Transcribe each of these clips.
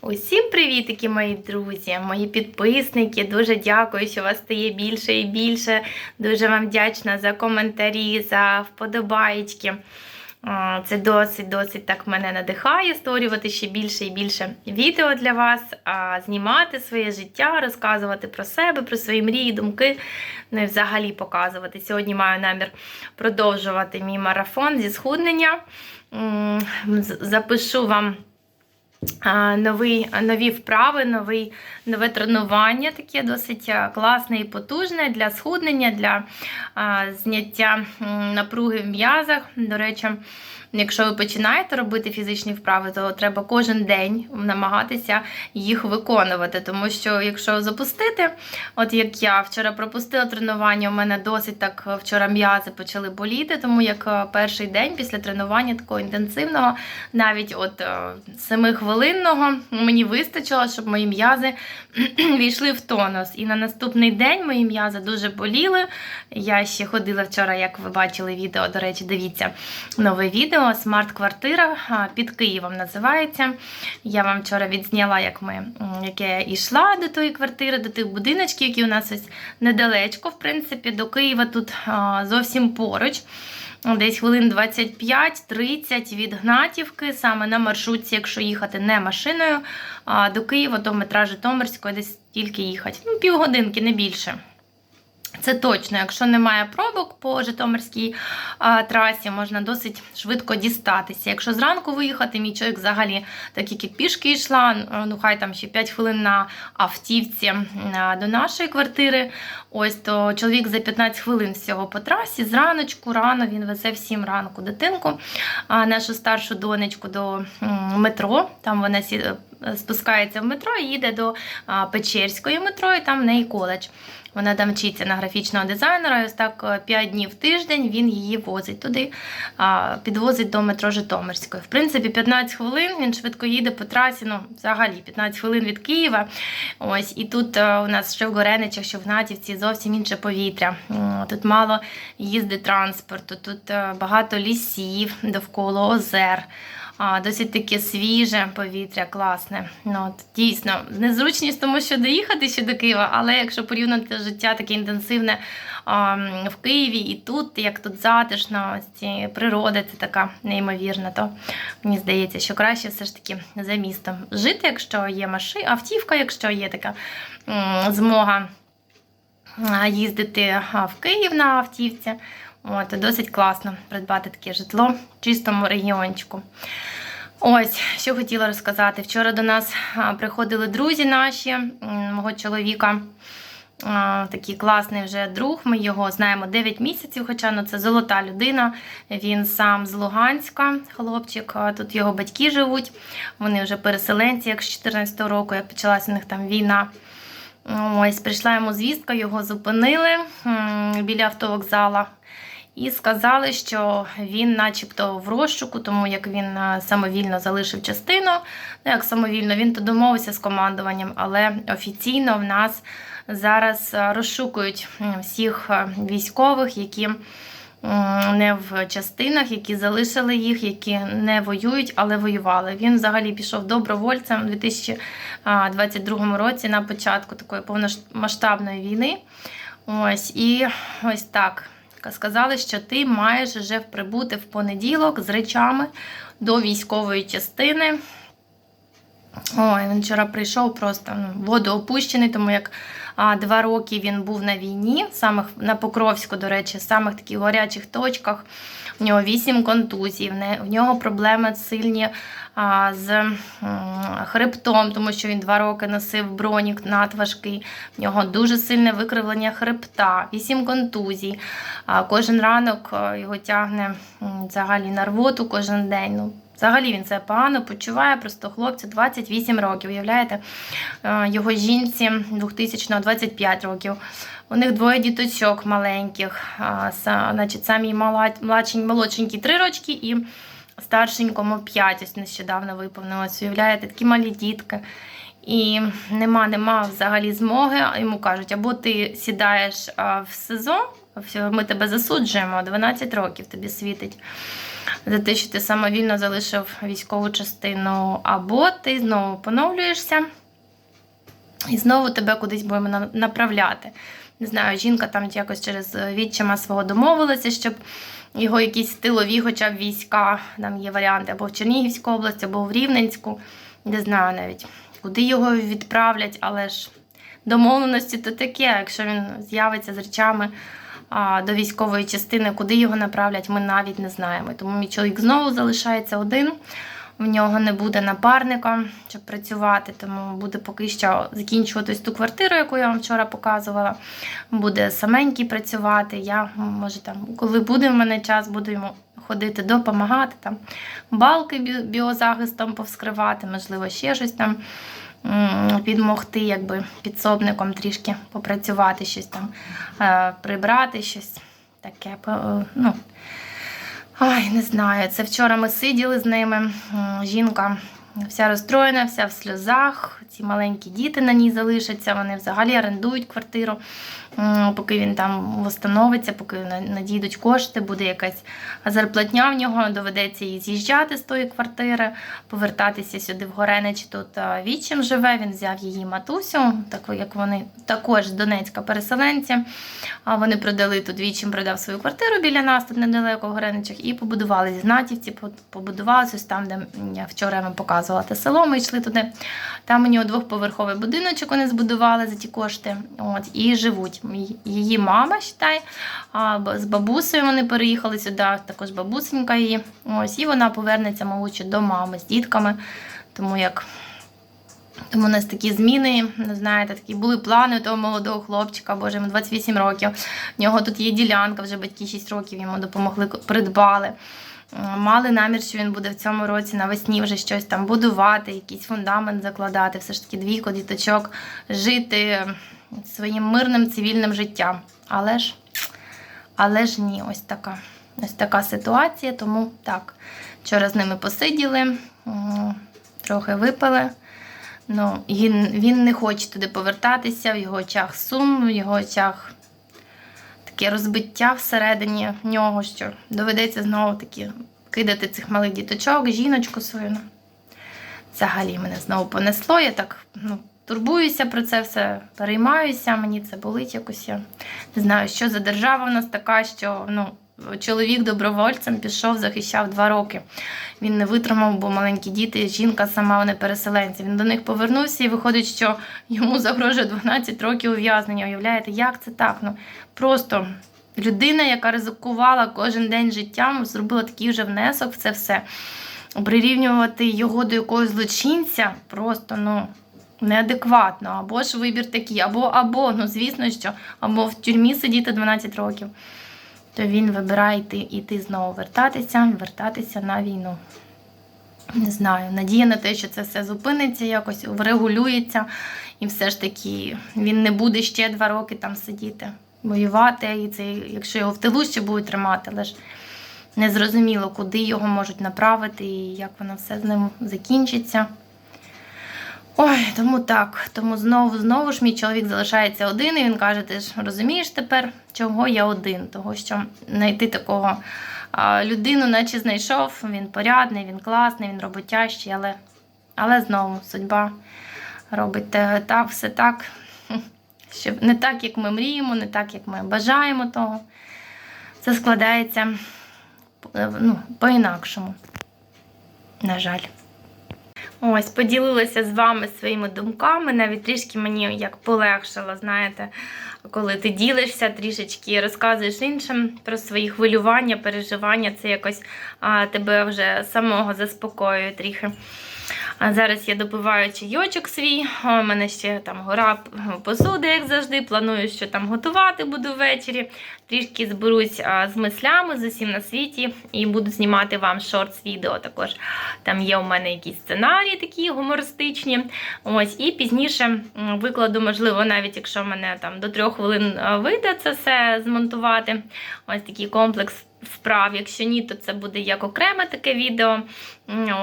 Усім привітики, мої друзі, мої підписники. Дуже дякую, що вас стає більше і більше. Дуже вам вдячна за коментарі, за вподобаєчки. Це досить, досить так мене надихає створювати ще більше і більше відео для вас, знімати своє життя, розказувати про себе, про свої мрії, думки, ну і взагалі показувати. Сьогодні маю намір продовжувати мій марафон зі схуднення. Запишу вам новий, нові вправи, новий, нове тренування, таке досить класне і потужне для схуднення, для зняття напруги в м'язах. До речі, якщо ви починаєте робити фізичні вправи, то треба кожен день намагатися їх виконувати. Тому що якщо запустити, от як я вчора пропустила тренування, у мене досить так е, вчора м'язи почали боліти, тому як е, перший день після тренування такого інтенсивного, навіть от 7-хвилинного, мені вистачило, щоб мої м'язи війшли в тонус. І на наступний день мої м'язи дуже боліли. Я ще ходила вчора, як ви бачили відео, до речі, дивіться нове відео. Смарт-квартира під Києвом називається. Я вам вчора відзняла, як ми, як я йшла до тої квартири, до тих будиночків, які у нас ось недалечко, в принципі, до Києва тут зовсім поруч. Десь хвилин 25-30 від Гнатівки, саме на маршрутці, якщо їхати не машиною, а до Києва, до метра Житомирської, десь тільки їхати. Ну, півгодинки, не більше. Це точно, якщо немає пробок по Житомирській а, трасі, можна досить швидко дістатися. Якщо зранку виїхати, мій чоловік взагалі, так як і пішки йшла, ну хай там ще 5 хвилин на автівці а, до нашої квартири. Ось то чоловік за 15 хвилин всього по трасі. Зраночку, рано він везе в 7 ранку дитинку, а нашу старшу донечку до метро. Там вона спускається в метро і їде до Печерської метро, і там в неї коледж. Вона там вчиться на графічного дизайнера. І ось так 5 днів в тиждень він її возить туди, підвозить до метро Житомирської. В принципі, 15 хвилин він швидко їде по трасі. Ну, взагалі, 15 хвилин від Києва. Ось і тут е, у нас ще в Гореничах, що в Гнатівці зовсім інше повітря. Тут мало їздить транспорту, тут е, багато лісів довкола озер. Досить таке свіже повітря, класне. Ну, от, дійсно, незручність, тому що доїхати ще до Києва, але якщо порівняти життя таке інтенсивне а, в Києві і тут, як тут затишно, ці природа це така неймовірна, то мені здається, що краще все ж таки за містом жити, якщо є машина, автівка, якщо є така змога їздити в Київ на автівці. От, досить класно придбати таке житло в чистому регіончику. Ось, що хотіла розказати. Вчора до нас приходили друзі наші, мого чоловіка. Такий класний вже друг. Ми його знаємо 9 місяців, хоча ну, це золота людина. Він сам з Луганська, хлопчик. Тут його батьки живуть. Вони вже переселенці, як з 14 року, як почалася у них там війна. Ось, прийшла йому звістка, його зупинили біля автовокзала. І сказали, що він начебто в розшуку, тому як він е, самовільно залишив частину. Ну, як самовільно, він то домовився з командуванням, але офіційно в нас зараз е, розшукують всіх е, військових, які не в частинах, які залишили їх, які не воюють, але воювали. Він взагалі пішов добровольцем у 2022 році на початку такої повномасштабної війни. Ось і ось так. Сказали, що ти маєш вже прибути в понеділок з речами до військової частини. Ой, він вчора прийшов просто ну, водоопущений, тому як а, два роки він був на війні, самих на Покровську, до речі, в самих таких гарячих точках. У нього вісім контузій, в нього проблеми сильні з хребтом, тому що він два роки носив бронік надважкий. В нього дуже сильне викривлення хребта, вісім контузій. Кожен ранок його тягне взагалі на рвоту кожен день. Ну, Взагалі він це погано почуває, просто хлопцю 28 років. Уявляєте, Е, його жінці 2000 25 років. У них двоє діточок маленьких. Значить, самій мала- младшень- 3 рочки і старшенькому 5. Ось нещодавно виповнилось. Уявляєте, такі малі дітки. І нема, нема взагалі змоги. Йому кажуть, або ти сідаєш в СИЗО, ми тебе засуджуємо, 12 років тобі світить. за те, що ти самовільно залишив військову частину, або ти знову поновлюєшся і знову тебе кудись будемо направляти. Не знаю, жінка там якось через відчима свого домовилася, щоб його якісь тилові, хоча б війська, там є варіанти або в Чернігівську область, або в Рівненську. Не знаю навіть, куди його відправлять, але ж домовленості то таке, якщо він з'явиться з речами до військової частини, куди його направлять, ми навіть не знаємо. Тому мій чоловік знову залишається один. В нього не буде напарника, щоб працювати, тому буде поки що закінчуватись ту квартиру, яку я вам вчора показувала. Буде саменький працювати. Я, може, там, коли буде в мене час, буду йому ходити, допомагати, там, балки біозахистом повскривати, можливо, ще щось там підмогти, якби підсобником трішки попрацювати, щось там е, прибрати, щось таке. Ну, Ай, не знаю. Це вчора ми сиділи з ними. Жінка вся розстроєна, вся в сльозах. Ці маленькі діти на ній залишаться. Вони взагалі орендують квартиру, поки він там встановиться, поки надійдуть кошти, буде якась зарплатня в нього. Доведеться їй з'їжджати з тої квартири, повертатися сюди в Горенич. Тут а, відчим живе. Він взяв її матусю, таку як вони також Донецька переселенці. Вони продали тут вічим продав свою квартиру біля нас, тут недалеко в Греничах, і побудували знатівці, по- побудували ось там, де я вчора вам показувала те село. Ми йшли туди. Там у нього двохповерховий будиночок вони збудували за ті кошти. От, і живуть. Її мама, считай, з бабусею вони переїхали сюди, також бабусенька її. Ось, і вона повернеться, мабуть, до мами з дітками. Тому як тому у нас такі зміни, не знаєте, такі були плани у того молодого хлопчика, боже, йому 28 років. В нього тут є ділянка, вже батьки 6 років йому допомогли, придбали. Е, Мали намір, що він буде в цьому році навесні вже щось там будувати, якийсь фундамент закладати, все ж таки двійко діточок, жити своїм мирним цивільним життям. Але ж, але ж ні, ось така. Ось така ситуація, тому так. Вчора з ними посиділи, трохи випили. Ну, він, він не хоче туди повертатися, в його очах сум, в його очах таке розбиття всередині нього, що доведеться знову таки кидати цих малих діточок, жіночку свою. Ну, взагалі мене знову понесло. Я так ну, турбуюся про це все, переймаюся, мені це болить якось. Я не знаю, що за держава в нас така, що ну, чоловік добровольцем пішов, захищав два роки. Він не витримав, бо маленькі діти, жінка сама, вони переселенці. Він до них повернувся і виходить, що йому загрожує 12 років ув'язнення. Уявляєте, як це так? Ну просто людина, яка ризикувала кожен день життям, зробила такий вже внесок в це все. Прирівнювати його до якогось злочинця просто ну. Неадекватно, або ж вибір такий, або, або, ну звісно, що, або в тюрмі сидіти 12 років то він вибирає йти, іти знову вертатися, вертатися на війну. Не знаю, надія на те, що це все зупиниться, якось врегулюється, і все ж таки він не буде ще два роки там сидіти, воювати. І це, якщо його в тилу ще будуть тримати, але ж незрозуміло, куди його можуть направити і як воно все з ним закінчиться. Ой, тому так. Тому знову знову ж мій чоловік залишається один, і він каже: ти ж розумієш тепер, чого я один? Того, що знайти такого а, людину, наче знайшов, він порядний, він класний, він роботящий, але, але знову судьба робить так, все так, що не так, як ми мріємо, не так, як ми бажаємо того. Це складається е, ну, по-інакшому. На жаль. Ось, поділилася з вами своїми думками, навіть трішки мені як полегшало, знаєте, коли ти ділишся трішечки, розказуєш іншим про свої хвилювання, переживання, це якось а, тебе вже самого заспокоює трохи. А зараз я допиваю чайочок свій. У мене ще там гора посуди, як завжди. Планую, що там готувати буду ввечері. Трішки зберусь з мислями з усім на світі і буду знімати вам шортс-відео. Також там є у мене якісь сценарії такі гумористичні. Ось, і пізніше викладу, можливо, навіть якщо мене там до трьох хвилин вийде це все змонтувати. Ось такий комплекс вправ. Якщо ні, то це буде як окреме таке відео.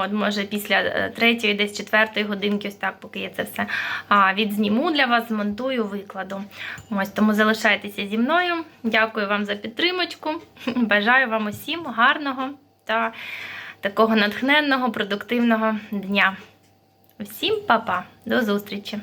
От, може, після е, третьої, десь четвертої годинки, ось так, поки я це все відзніму для вас, змонтую, викладу. Ось тому залишайтеся зі мною. Дякую вам за підтримочку. Бажаю вам усім гарного та такого натхненного, продуктивного дня. Всім па-па, до зустрічі!